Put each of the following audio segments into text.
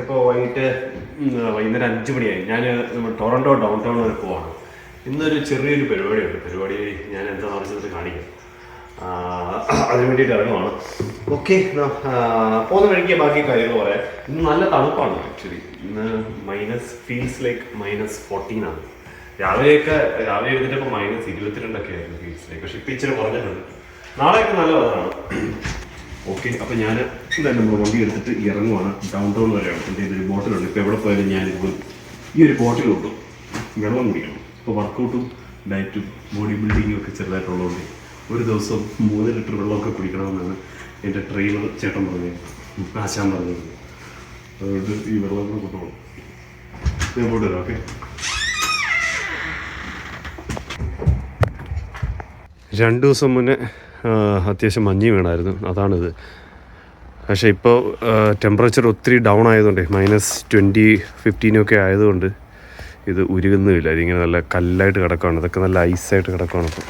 ഇപ്പോൾ വൈകിട്ട് വൈകുന്നേരം അഞ്ച് മണിയായി. ഞാൻ ടൊറന്റോ ഡൗൺ ടൗൺ വരെ പോവാണ്. ഇന്നൊരു ചെറിയൊരു പരിപാടിയുണ്ട്. പരിപാടി ഞാൻ എന്താ പറഞ്ഞിട്ട് കാണിക്കാം. അതിന് വേണ്ടിയിട്ട് ഇറങ്ങുവാണ്. ഓക്കെ പോകുന്ന വഴിക്ക് ബാക്കി കാര്യങ്ങൾ പറയാം. ഇന്ന് നല്ല തണുപ്പാണ് ആക്ച്വലി ഇന്ന് minus feels like minus fourteen ആണ്. രാവിലെയൊക്കെ രാവിലെ എഴുതിട്ടപ്പോൾ മൈനസ് ഇരുപത്തിരണ്ടൊക്കെ ആയിരുന്നു ഫീൽസ് ലൈക്ക് പക്ഷെ ഇപ്പം ഇച്ചിരി കുറഞ്ഞിട്ടുണ്ട്. നാളെയൊക്കെ നല്ല വെതറാണ് ഓക്കെ അപ്പോൾ ഞാൻ എന്തായാലും നമ്മൾ വണ്ടി എടുത്തിട്ട് ഇറങ്ങുവാണ്. ഡൗൺ ടൗൺ വരെയാണ് എന്റെ ഇതൊരു ബോട്ടിലുണ്ട്. ഇപ്പോൾ എവിടെ പോയാലും ഞാൻ ഇപ്പോൾ ഈ ഒരു ബോട്ടിൽ വെള്ളം കുടിക്കണം. ഇപ്പോൾ വർക്കൗട്ടും ഡയറ്റും ബോഡി ബിൽഡിങ്ങും ഒക്കെ ചെറുതായിട്ടുള്ളതുകൊണ്ട് ഒരു ദിവസം മൂന്ന് ലിറ്റർ വെള്ളമൊക്കെ കുടിക്കണമെന്നാണ് എന്റെ ട്രെയിനർ ചേട്ടൻ പറഞ്ഞത്. ആശാൻ പറഞ്ഞത്. അതുകൊണ്ട് ഈ വെള്ളം കൂടെ കൊണ്ടുപോകണം ഞാൻ പോയിട്ട് വരാം ഓക്കെ? രണ്ട് ദിവസം മുന്നേ അത്യാവശ്യം മഞ്ഞ് വീണായിരുന്നു. അതാണിത്. പക്ഷേ ഇപ്പോൾ ടെമ്പറേച്ചർ ഒത്തിരി ഡൗൺ ആയതുകൊണ്ട് മൈനസ് ട്വന്റി ഫിഫ്റ്റീനൊക്കെ ആയതുകൊണ്ട് ഇത് ഉരുകുന്നുമില്ല. ഇതിങ്ങനെ നല്ല കല്ലായിട്ട് കിടക്കുകയാണ് ഇതൊക്കെ നല്ല ഐസായിട്ട് കിടക്കുകയാണ് ഇപ്പോൾ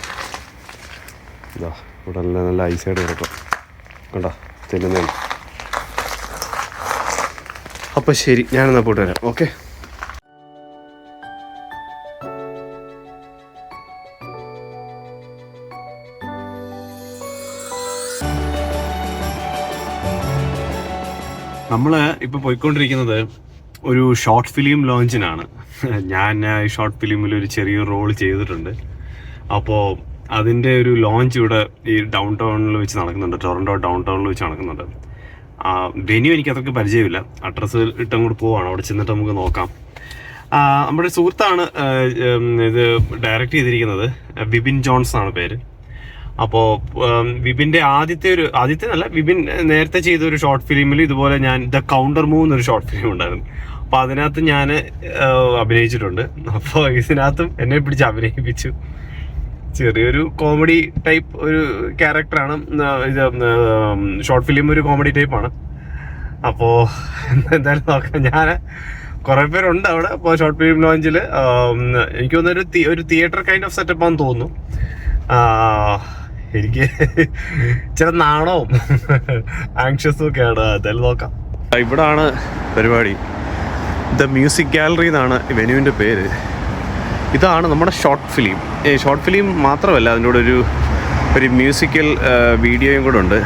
ഇതാ ഇവിടെ നല്ല നല്ല ഐസായിട്ട് കിടക്കുക കണ്ടാ? ചെല്ലുന്നുണ്ട് അപ്പോൾ ശരി ഞാനെന്നാൽ പോയിട്ട് വരാം. ഓക്കെ? നമ്മൾ ഇപ്പോൾ പോയിക്കൊണ്ടിരിക്കുന്നത് ഒരു ഷോർട്ട് ഫിലിം ലോഞ്ചിനാണ് ഞാൻ ഈ ഷോർട്ട് ഫിലിമിൽ ഒരു ചെറിയ റോൾ ചെയ്തിട്ടുണ്ട്. അപ്പോൾ അതിന്റെ ഒരു ലോഞ്ച് ഇവിടെ ഈ ഡൗൺ ടൗണിൽ വെച്ച് നടക്കുന്നുണ്ട്. ടൊറന്റോ ഡൗൺ ടൗണിൽ വെച്ച് നടക്കുന്നുണ്ട്. വെന്യൂ എനിക്ക് അത്രയ്ക്ക് പരിചയമില്ല. അഡ്രസ്സ് ഇട്ടങ്ങോട്ട് പോവാണ്. അവിടെ ചെന്നിട്ട് നമുക്ക് നോക്കാം. നമ്മുടെ സുഹൃത്താണ് ഇത് ഡയറക്റ്റ് ചെയ്തിരിക്കുന്നത്. ബിബിൻ ജോൺസ് ആണ് പേര്. അപ്പോൾ വിപിന്റെ ആദ്യത്തെ ഒരു ആദ്യത്തെ അല്ല വിപിൻ നേരത്തെ ചെയ്ത ഒരു ഷോർട്ട് ഫിലിമിൽ ഇതുപോലെ ഞാൻ ദ കൗണ്ടർ മൂവ് എന്നൊരു ഷോർട്ട് ഫിലിം ഉണ്ടായിരുന്നു. അപ്പോൾ അതിനകത്ത് ഞാൻ അഭിനയിച്ചിട്ടുണ്ട്. അപ്പോൾ ഇതിനകത്തും എന്നെ പിടിച്ച് അഭിനയിപ്പിച്ചു. ചെറിയൊരു കോമഡി ടൈപ്പ് ഒരു ക്യാരക്ടറാണ് ഇത് ഷോർട്ട് ഫിലിം ഒരു കോമഡി ടൈപ്പാണ് അപ്പോൾ എന്തായാലും നോക്കാം. ഞാൻ കുറേ പേരുണ്ട് അവിടെ. അപ്പോൾ ഷോർട്ട് ഫിലിം ലോഞ്ചിൽ എനിക്ക് തോന്നുന്നൊരു ഒരു തിയേറ്റർ കൈൻഡ് ഓഫ് സെറ്റപ്പാന്ന് തോന്നുന്നു. എനിക്ക് ചില നാണവും ആങ്ഷ്യസും ഒക്കെയാണ് എന്തായാലും നോക്കാം. ഇവിടാണ് പരിപാടി. ദ മ്യൂസിക് ഗാലറി എന്നാണ് വെനുവിന്റെ പേര്. ഇതാണ് നമ്മുടെ ഷോർട്ട് ഫിലിം ഷോർട്ട് ഫിലിം മാത്രമല്ല അതിന്റെ കൂടെ ഒരു ഒരു മ്യൂസിക്കൽ വീഡിയോയും കൂടെ ഉണ്ട്.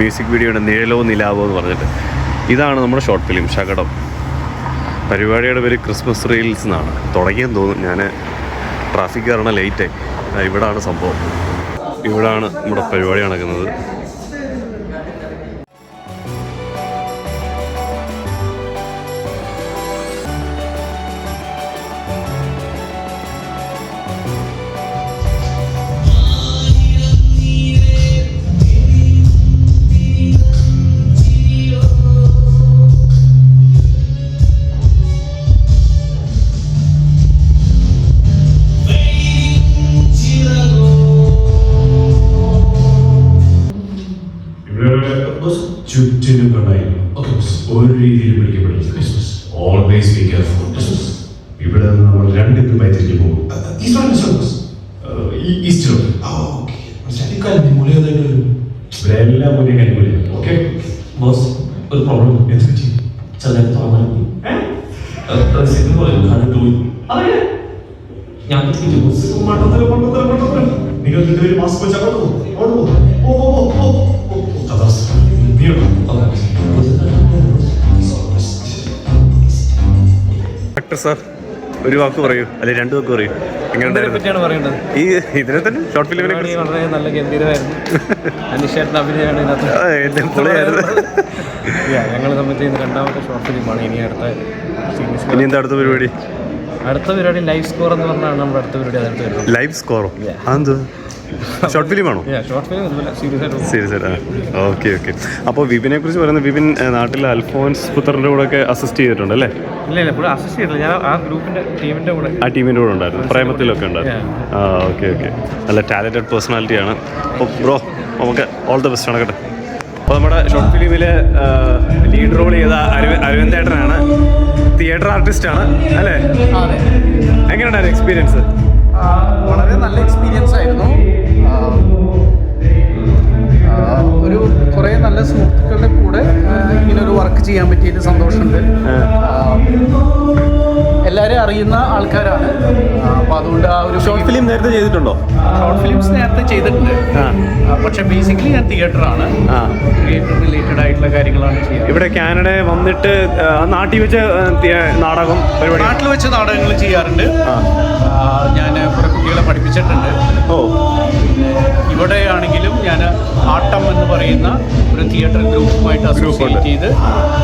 മ്യൂസിക് വീഡിയോയുടെ നിഴലോ നിലാവോ എന്ന് പറഞ്ഞിട്ട്. ഇതാണ് നമ്മുടെ ഷോർട്ട് ഫിലിം ശകടം. പരിപാടിയുടെ പേര് ക്രിസ്മസ് റീൽസ് എന്നാണ്. തുടങ്ങിയെന്ന് തോന്നുന്നു ഞാൻ ട്രാഫിക് കാരണം ലേറ്റായി ഇവിടാണ് സംഭവം. ഇവിടാണ് നമ്മുടെ പരിപാടി നടക്കുന്നത്. ചുറ്റിനും കണ്ടായിരുന്നു. ഒരു രീതിയിലും പിടിക്കപ്പെടില്ല ഓൾവേസ് ബി കെയർഫുൾ ഇവിടെ നിന്ന് നമ്മൾ രണ്ടിനും പൈത്തിരിക്ക് പോകും. ഈസ്റ്റർ ഇവിടെ എല്ലാം മുന്നേ കനിമൂല ഓക്കെ. ബോസ് ഒരു പ്രോബ്ലം എന്ത് പറ്റി? കണ്ടിട്ട് പോയി. ഞാൻ മണ്ടത്തരം മണ്ടത്തരം മണ്ടത്തരം. നിങ്ങൾ രണ്ടുപേരും മാസ്ക് വെച്ചാൽ അങ്ങോട്ട് ഡോക്ടർ സാർ ഒരു വാക്ക് പറയൂ. അല്ലെ രണ്ട് വാക്ക് പറയൂ. പറ്റിയാണ് ഈ ഇതിനെ തന്നെ ഷോർട്ട് ഫിലിമിനെ വളരെ നല്ല ഗംഭീരമായിരുന്നു. അനിഷേട്ടൻ അഭിനയമാണ് ഞങ്ങൾ രണ്ടാമത്തെ ഷോർട്ട് ഫിലിമാണ് ഇനി അടുത്ത സീരീസ് ഇനി എന്താ അടുത്ത പരിപാടി? അടുത്ത പരിപാടി ലൈവ് സ്കോർ എന്ന് പറഞ്ഞാണ് നമ്മുടെ അടുത്ത പരിപാടി. അതിനകത്ത് വരുന്നത്. ലൈവ് സ്കോറോ? അതെന്ത്? ഷോർട്ട് ഫിലിം ആണോ? സീരിയസ് ആയിട്ട് ഓക്കെ ഓക്കെ അപ്പോൾ വിപിനെ കുറിച്ച് പറയുന്നത് വിപിൻ നാട്ടിൽ നാട്ടിലെ അൽഫോൻസ് പുത്രന്റെ കൂടെ ഒക്കെ അസിസ്റ്റ് ചെയ്തിട്ടുണ്ട് അല്ലേ? ഇല്ല ഇല്ല ഇപ്പോൾ അസിസ്റ്റ് ചെയ്തില്ല ഞാൻ ആ ഗ്രൂപ്പിന്റെ ടീമിന്റെ കൂടെ ആ ടീമിന്റെ കൂടെ ഉണ്ടായിരുന്നു. പ്രേമത്തിലൊക്കെ ഉണ്ടായിരുന്നു. ആ ഓക്കെ ഓക്കെ നല്ല ടാലന്റഡ് പേഴ്സണാലിറ്റിയാണ് അപ്പോൾ ബ്രോ നമുക്ക് ഓൾ ദ ബെസ്റ്റ് നടക്കട്ടെ അപ്പോൾ നമ്മുടെ ഷോർട്ട് ഫിലിമിലെ ലീഡ് റോൾ ചെയ്ത അരവി അരവിന്ദ് ഏട്ടനാണ്. തിയേറ്റർ ആർട്ടിസ്റ്റ് ആണ് അല്ലേ? അതെ. എങ്ങനെയുണ്ടായിരുന്നു എക്സ്പീരിയൻസ് വളരെ നല്ല എക്സ്പീരിയൻസ് ആയിരുന്നു. ഒരു കുറെ നല്ല സുഹൃത്തുക്കളുടെ കൂടെ ഇങ്ങനെ ഒരു വർക്ക് ചെയ്യാൻ പറ്റിയതിൽ സന്തോഷമുണ്ട്. എല്ലാവരും അറിയുന്ന ആൾക്കാരാണ്. അപ്പൊ അതുകൊണ്ട് ആ ഒരു ഷോർട്ട് ഫിലിം നേരത്തെ ചെയ്തിട്ടുണ്ടോ? ഷോർട്ട് ഫിലിംസ് നേരത്തെ ചെയ്തിട്ടുണ്ട്. ആ, ബേസിക്കലി ഞാൻ തിയേറ്ററാണ് തിയേറ്റർ റിലേറ്റഡ് ആയിട്ടുള്ള കാര്യങ്ങളാണ് ചെയ്യുന്നത്. ഇവിടെ കാനഡ വന്നിട്ട് നാട്ടിൽ വെച്ച് നാടകം പരിപാടി? നാട്ടിൽ വെച്ച് നാടകങ്ങൾ ചെയ്യാറുണ്ട്. ഞാൻ കുറെ കുട്ടികളെ പഠിപ്പിച്ചിട്ടുണ്ട്. ഓ. ഇവിടെ ആണെങ്കിലും ഞാൻ ആട്ടം എന്ന് പറയുന്ന ഒരു തിയേറ്റർ ഗ്രൂപ്പുമായിട്ട് അസോസിയേറ്റ് ചെയ്ത്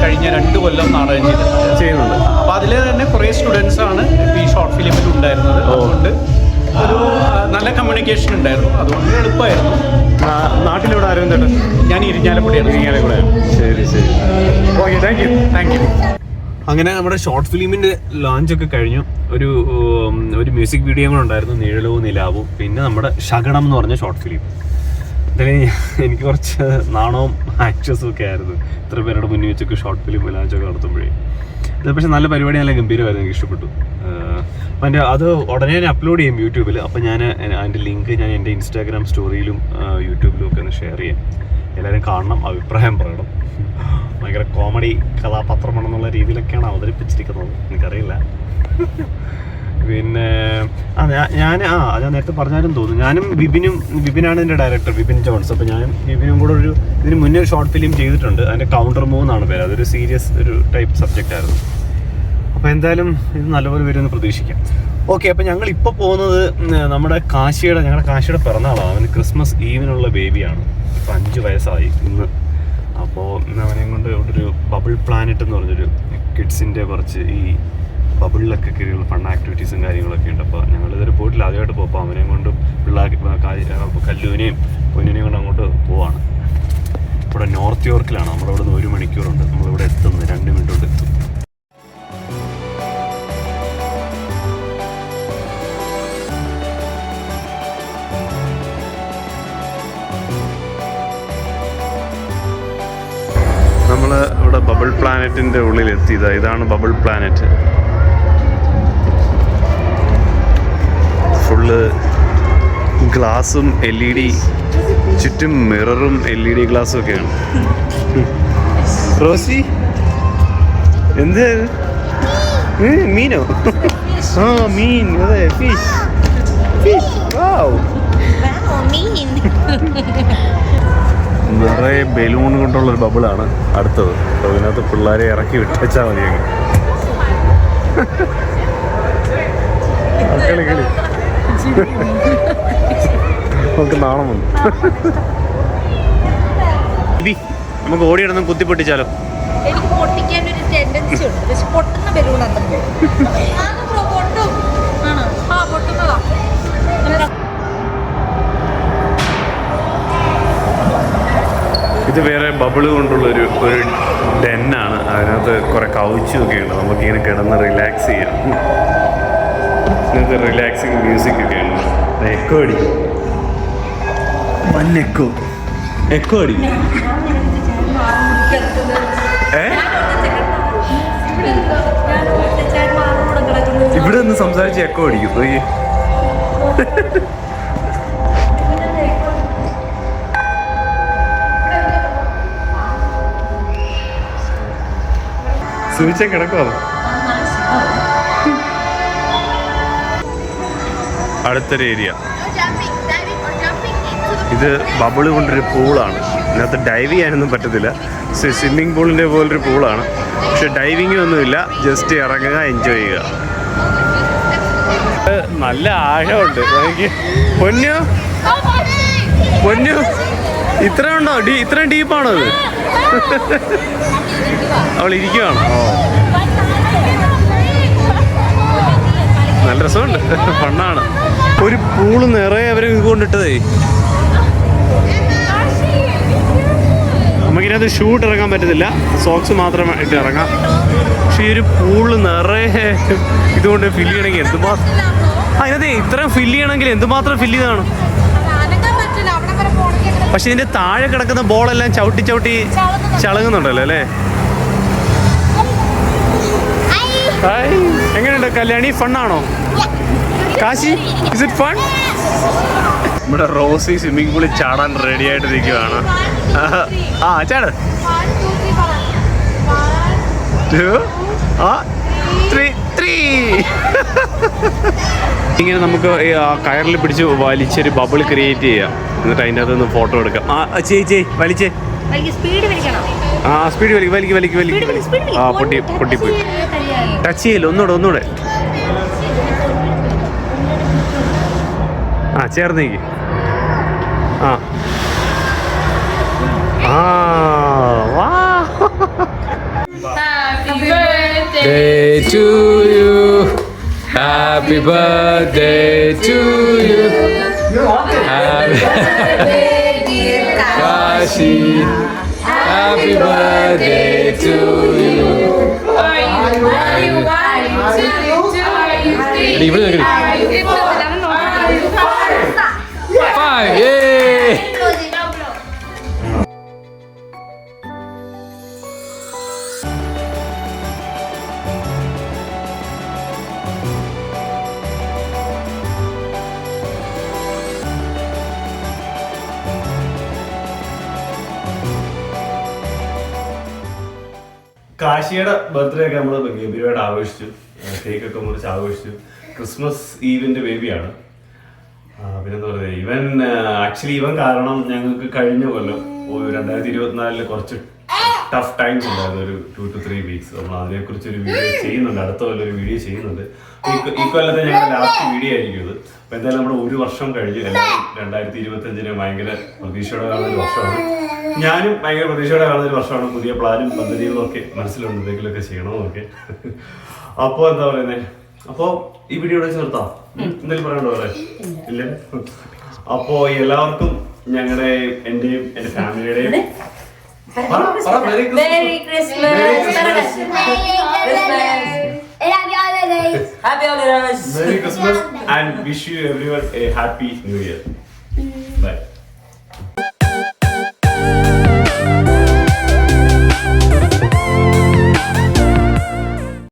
കഴിഞ്ഞ രണ്ട് കൊല്ലം നാടകം ചെയ്തിട്ടുണ്ട്. ചെയ്യുന്നുണ്ട്. അപ്പോൾ അതിലെ തന്നെ കുറേ സ്റ്റുഡൻസ് ആണ് ഈ ഷോർട്ട് ഫിലിമിൽ ഉണ്ടായിരുന്നത്. അതുകൊണ്ട് ഒരു നല്ല കമ്മ്യൂണിക്കേഷൻ ഉണ്ടായിരുന്നു. അതുകൊണ്ട് എളുപ്പമായിരുന്നു. നാട്ടിലൂടെ നാട്ടിലിവിടെ ആരും ഞാൻ ഇരിഞ്ഞാലക്കുടിയാണ് ഇങ്ങനെ ശരി ശരി. Okay thank you thank you അങ്ങനെ നമ്മുടെ ഷോർട്ട് ഫിലിമിന്റെ ലോഞ്ച് ഒക്കെ കഴിഞ്ഞു. ഒരു ഒരു മ്യൂസിക് വീഡിയോ കൂടെ ഉണ്ടായിരുന്നു നിഴലവും നിലാവും. പിന്നെ നമ്മുടെ ശകടം എന്ന് പറഞ്ഞ ഷോർട്ട് ഫിലിം ഇതിൽ എനിക്ക് കുറച്ച് നാണവും ആക്ട്രസും ഒക്കെ ആയിരുന്നു. ഇത്ര പേരുടെ മുന്നിൽ വെച്ചൊക്കെ ഷോർട്ട് ഫിലിം ലോഞ്ചൊക്കെ നടത്തുമ്പോഴേ. ഇത് പക്ഷെ നല്ല പരിപാടി നല്ല ഗംഭീരമായിരുന്നു. എനിക്ക് ഇഷ്ടപ്പെട്ടു. അപ്പം എന്റെ അത് ഉടനെ ഞാൻ അപ്ലോഡ് ചെയ്യും യൂട്യൂബിൽ അപ്പം ഞാൻ അതിന്റെ ലിങ്ക് ഞാൻ എന്റെ ഇൻസ്റ്റാഗ്രാം സ്റ്റോറിയിലും യൂട്യൂബിലും ഒക്കെ ഒന്ന് ഷെയർ ചെയ്യാം. എല്ലാവരും കാണണം അഭിപ്രായം പറയണം. ഭയങ്കര കോമഡി കഥാപാത്രമാണെന്നുള്ള രീതിയിലൊക്കെയാണ് അവതരിപ്പിച്ചിരിക്കുന്നത്. എനിക്കറിയില്ല. പിന്നെ ആ ഞാൻ ആ ഞാൻ നേരത്തെ പറഞ്ഞാലും തോന്നുന്നു ഞാനും ബിബിനും ബിബിനാണ് എന്റെ ഡയറക്ടർ ബിബിൻ ജോൺസ്. അപ്പോൾ ഞാനും ബിബിനും കൂടെ ഒരു ഇതിന് മുന്നേ ഒരു ഷോർട്ട് ഫിലിം ചെയ്തിട്ടുണ്ട്. അതിന്റെ കൗണ്ടർ മൂവ് എന്നാണ് പേര്. അതൊരു സീരിയസ് ഒരു ടൈപ്പ് സബ്ജക്റ്റ് ആയിരുന്നു. അപ്പോൾ എന്തായാലും ഇത് നല്ലപോലെ വരുമെന്ന് പ്രതീക്ഷിക്കാം. ഓക്കെ അപ്പോൾ ഞങ്ങൾ ഇപ്പോൾ പോകുന്നത് നമ്മുടെ കാശിയുടെ ഞങ്ങളുടെ കാശിയുടെ പിറന്നാളാണ്. അവന് ക്രിസ്മസ് ഈവിനുള്ള ബേബിയാണ് ഇപ്പം അഞ്ച് വയസ്സായി ഇന്ന്. അപ്പോൾ അവനെയും കൊണ്ട് ഇവിടെ ഒരു ബബിൾ പ്ലാനറ്റ് എന്ന് പറഞ്ഞൊരു കിഡ്സിന്റെ കുറച്ച് ഈ ബബിളിലൊക്കെ കയറിയുള്ള ഫൺ ആക്ടിവിറ്റീസും കാര്യങ്ങളൊക്കെ ഉണ്ട്. അപ്പോൾ ഞങ്ങൾ ഇതുവരെ പോയിട്ടില്ല. ആദ്യമായിട്ട് പോകുമ്പോൾ അവനെയും കൊണ്ട് പിള്ളേർ കല്ലൂനെയും പൊന്നിനെയും കൊണ്ട് അങ്ങോട്ട് പോവാണ്. ഇവിടെ നോർത്ത് യോർക്കിലാണ്. നമ്മളിവിടെ നിന്ന് ഒരു മണിക്കൂറുണ്ട്. നമ്മളിവിടെ എത്തുന്നത്. രണ്ട് മിനിറ്റ് കൊണ്ട് എത്തും. ബബിൾ പ്ലാനറ്റിന്റെ ഉള്ളിൽ എത്തിയത് ഇതാണ് ബബിൾ പ്ലാനറ്റ്. ഫുള്ള് ഗ്ലാസും എൽ ഇ ഡി ചുറ്റും മിററും എൽ ഇ ഡി ഗ്ലാസും ഒക്കെയാണ് റോസി? എന്ത്? മീനോ? ആ മീൻ അതെ fish. Fish wow wow mean. നിറയെ ബലൂൺ കൊണ്ടുള്ള ഒരു ബബിളാണ് അടുത്തത്. അപ്പോൾ അതിനകത്ത് പിള്ളേരെ ഇറക്കി വിട്ടേച്ചാൽ മതി കളി കളി. നമുക്ക് നാണം വന്നു. നമുക്ക് ഓടി കുത്തിപ്പൊട്ടിച്ചാലോ? കുത്തി പൊട്ടിച്ചാലോ എനിക്ക് പൊട്ടിക്കാൻ ഒരു ടെൻഡൻസി ഉണ്ട്. പക്ഷെ പൊട്ടുന്ന ബലൂൺ ഇത് വേറെ ബബിൾ കൊണ്ടുള്ള ഒരു ഒരു ഡെന്നാണ് അതിനകത്ത് കുറേ കൗച്ചും ഒക്കെ ഉണ്ട്. നമുക്ക് ഇങ്ങനെ കിടന്ന് റിലാക്സ് ചെയ്യാം. ഇതിനകത്ത് റിലാക്സിങ് മ്യൂസിക് ഒക്കെ ഉണ്ട്. എക്കോ അടിക്കും. വൻ എക്കോ എക്കോ അടിക്കും. ഏ? ഇവിടെ നിന്ന് സംസാരിച്ച് എക്കോ അടിക്കും. സൂചിച്ച അത് അടുത്തൊരു ഏരിയ ഇത് ബബിൾ കൊണ്ടൊരു പൂളാണ് ഇതിനകത്ത് ഡൈവ് ചെയ്യാനൊന്നും പറ്റത്തില്ല. സ്വിമ്മിംഗ് പൂളിന്റെ പോലൊരു പൂളാണ് പക്ഷെ ഡൈവിംഗ് ഒന്നുമില്ല. ജസ്റ്റ് ഇറങ്ങുക എൻജോയ് ചെയ്യുക. നല്ല ആഴമുണ്ട്. എനിക്ക് പൊന്നു. പൊന്നു. ഇത്ര ഉണ്ടോ? ഡീ ഇത്രയും ഡീപ്പാണോ അത് അവൾ ഇരിക്കുവാണോ? നല്ല രസമുണ്ട്. ഫണ്ണാണ്. ഒരു പൂൾ നിറയെ അവർ കൊണ്ടിട്ടതേ. നമുക്കിനകത്ത് ഷൂട്ട് ഇറങ്ങാൻ പറ്റത്തില്ല. സോക്സ് മാത്രമേ ഇട്ട് ഇറങ്ങാം. പക്ഷെ ഈ ഒരു പൂൾ നിറയെ ഇതുകൊണ്ട് ഫില്ല് ചെയ്യണമെങ്കിൽ എന്തുമാത്രം അതിനകത്ത് ഇത്രയും ഫില്ല് ചെയ്യണമെങ്കിൽ എന്തുമാത്രം ഫില്ല് ചെയ്താണ് അനങ്ങാൻ പറ്റില്ല അവിടെ വരെ പോണെങ്കിൽ പക്ഷെ ഇതിന്റെ താഴെ കിടക്കുന്ന ബോളെല്ലാം ചവിട്ടി ചവിട്ടി ചളങ്ങുന്നുണ്ടല്ലോ അല്ലേ? ഹായ് എങ്ങനെയുണ്ട്? കല്യാണി ഫണ്ണാണോ? കാശി ഇസ് ഇറ്റ് ഫൺ നമ്മുടെ റോസി സ്വിമ്മിംഗ് പൂളിൽ ചാടാൻ റെഡി ആയിട്ട് നിൽക്കുകയാണ് ആ ചാട്. ആ, three. ഇങ്ങനെ നമുക്ക് കയറിൽ പിടിച്ച് വലിച്ചൊരു ബബിൾ ക്രിയേറ്റ് ചെയ്യാം. എന്നിട്ട് അതിന്റെ അകത്ത് നിന്ന് ഫോട്ടോ എടുക്കാം. ആ ചേച്ചി വലിച്ചേ. ആ സ്പീഡ് വലിക്ക് വലിക്ക് വലിക്ക് വലിക്ക്. സ്പീഡ് സ്പീഡ് ആ പൊട്ടി പൊട്ടിപ്പോയി ടച്ച് ചെയ്യല്ലോ? ഒന്നുകൂടെ ഒന്നുകൂടെ ആ ചേർന്നേക്ക് ആ. ആ വാ. Day to you. Happy birthday to you. Happy birthday, dear Kashi. Happy birthday to you. കാശിയുടെ ബർത്ത്ഡേ ഒക്കെ നമ്മൾ ഗംഭീരമായിട്ട് ആഘോഷിച്ചു. കേക്ക് ഒക്കെ മുറിച്ച് ആഘോഷിച്ചു. ക്രിസ്മസ് ഈവിന്റെ ബേബിയാണ് പിന്നെന്താ പറയുക ഇവൻ ആക്ച്വലി ഇവൻ കാരണം ഞങ്ങൾക്ക് കഴിഞ്ഞ കൊല്ലം രണ്ടായിരത്തി ഇരുപത്തിനാലിൽ കുറച്ച് ടഫ് ടൈംസ് ഉണ്ടായിരുന്നു. ഒരു ടു ടു ത്രീ വീക്സ് നമ്മൾ അതിനെക്കുറിച്ച് ഒരു വീഡിയോ ചെയ്യുന്നുണ്ട്. അടുത്ത കൊല്ലം ഒരു വീഡിയോ ചെയ്യുന്നുണ്ട് ഈ കൊല്ലത്തെ ഞങ്ങളുടെ ലാസ്റ്റ് വീഡിയോ ആയിരിക്കും ഇത് അപ്പൊ എന്തായാലും നമ്മൾ ഒരു വർഷം കഴിഞ്ഞ് എല്ലാവരും രണ്ടായിരത്തി ഇരുപത്തി അഞ്ചിന് ഭയങ്കര പ്രതീക്ഷയോടെ കാണുന്ന ഒരു വർഷമാണ്. ഞാനും ഭയങ്കര പ്രതീക്ഷയോടെ കാണുന്ന ഒരു വർഷമാണ്. പുതിയ പ്ലാനും പദ്ധതികളും ഒക്കെ മനസ്സിലുണ്ട്. എന്തെങ്കിലുമൊക്കെ ചെയ്യണമെന്നൊക്കെ അപ്പോ എന്താ പറയുന്നത് അപ്പോ ഈ വീഡിയോ ഇവിടെ നിർത്താം. എന്തെങ്കിലും പറയണ്ടോ അല്ലേ ഇല്ല. അപ്പോ എല്ലാവർക്കും ഞങ്ങളുടെ എന്റെയും എന്റെ ഫാമിലിയുടെയും Merry Christmas. Merry Christmas. Happy holidays. Happy holidays. Merry Christmas and wish you everyone a happy new year. Bye.